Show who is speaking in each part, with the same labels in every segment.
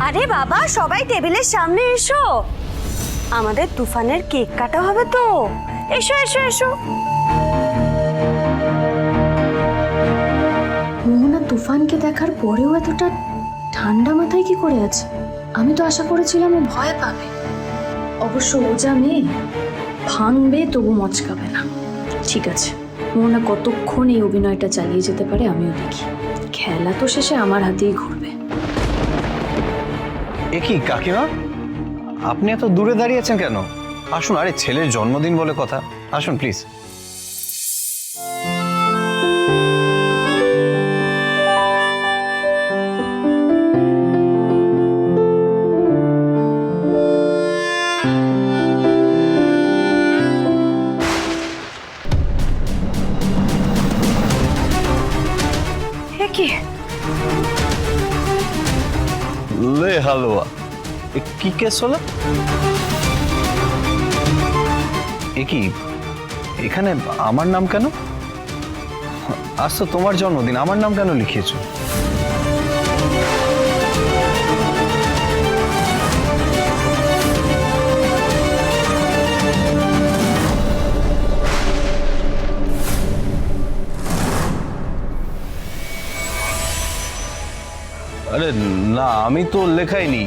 Speaker 1: আরে বাবা, সবাই টেবিলের সামনে এসো। আমাদের তুফানের কেক কাটা হবে তো। এসো এসো এসো।
Speaker 2: মোহনা তুফানকে দেখার পরেও এতটা ঠান্ডা মাথায় কি করে আছে? আমি তো আশা করেছিলাম ও ভয় পাবে। অবশ্য ও যা মেয়ে, ভাঙবে তবু মচকাবে না। ঠিক আছে মোহনা কতক্ষণ এই অভিনয়টা চালিয়ে যেতে পারে আমিও দেখি। খেলা তো শেষে আমার হাতেই ঘুরবে।
Speaker 3: কি, কাকিমা? আপনি এত দূরে দাঁড়িয়েছেন কেন? আসুন, আরে ছেলের জন্মদিন বলে কথা। আসুন প্লিজ
Speaker 1: কি?
Speaker 3: লে হালুয়া। এ কি কেস হলো? এ কি? এখানে আমার নাম কেন? আজ তো তোমার জন্মদিন, আমার নাম কেন লিখিয়েছো? আরে না আমি তো লেখাইনি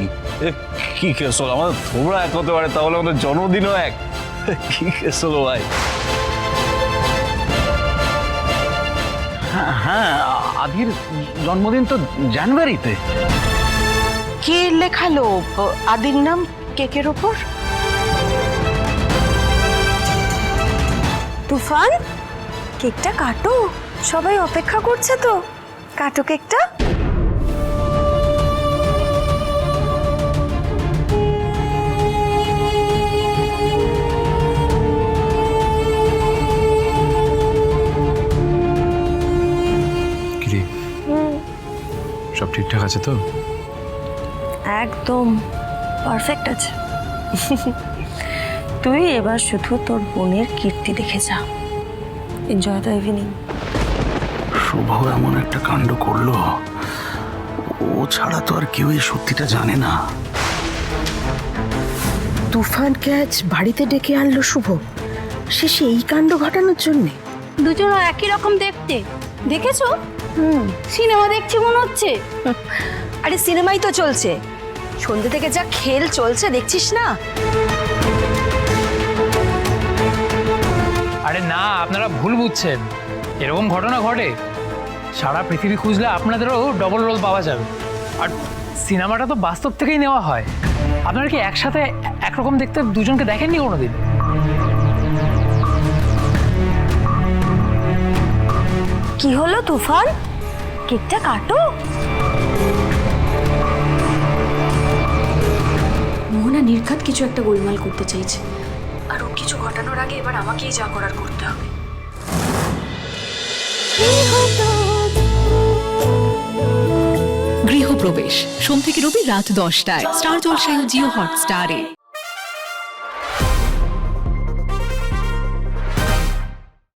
Speaker 3: এ কি কেস হলো আমাদের তোমরা এক হতে পারে তাহলে আমাদের জন্মদিনও এক। কি কেস হলো ভাই
Speaker 4: হ্যাঁ আদির জন্মদিন তো জানুয়ারিতে।
Speaker 5: কে লেখালো? আদির নাম কেকের ওপর?
Speaker 1: তুফান কেকটা কাটো। সবাই অপেক্ষা করছে তো। কাটো কেকটা।
Speaker 6: সব ঠিকঠাক আছে তো?
Speaker 1: একদম পারফেক্ট আছে। তুই এবার শুধু তোর বোনের কীর্তি দেখে যা। এনজয় দ্য ইভিনিং
Speaker 4: শুভ এমন একটা কাণ্ড করল। ও ছাড়া তো আর কেউ এই সত্যিটা জানে না।
Speaker 5: তুফানকে আজ বাড়িতে ডেকে আনলো শুভ? শেষে এই কাণ্ড ঘটানোর জন্যে।
Speaker 7: দুজন একই রকম দেখতে। দেখেছ? সিনেমা দেখছি মনে হচ্ছে।
Speaker 1: আরে, সিনেমাই তো চলছে। সন্ধ্যে থেকে যা খেল চলছে, দেখছিস না?
Speaker 8: আরে না, আপনারা ভুল বুঝছেন। এরকম ঘটনা ঘটে। সারা পৃথিবী খুঁজলে আপনাদেরও ডবল রোল পাওয়া যাবে। আর সিনেমাটা তো বাস্তব থেকেই নেওয়া হয়। আপনারা কি একসাথে একরকম দেখতে দুজনকে দেখেননি কোনোদিন?
Speaker 1: কি হলো তুফান? কেকটা কাটো।
Speaker 2: মোহনা নির্ঘাত কিছু একটা গোলমাল করতে চাইছে। আর ও কিছু ঘটানোর আগে এবার আমাকেই যা করার করতে হবে।
Speaker 9: গৃহপ্রবেশ। সোম থেকে রবি রাত দশটায়। স্টার জলসায় ও জিও হটস্টারে।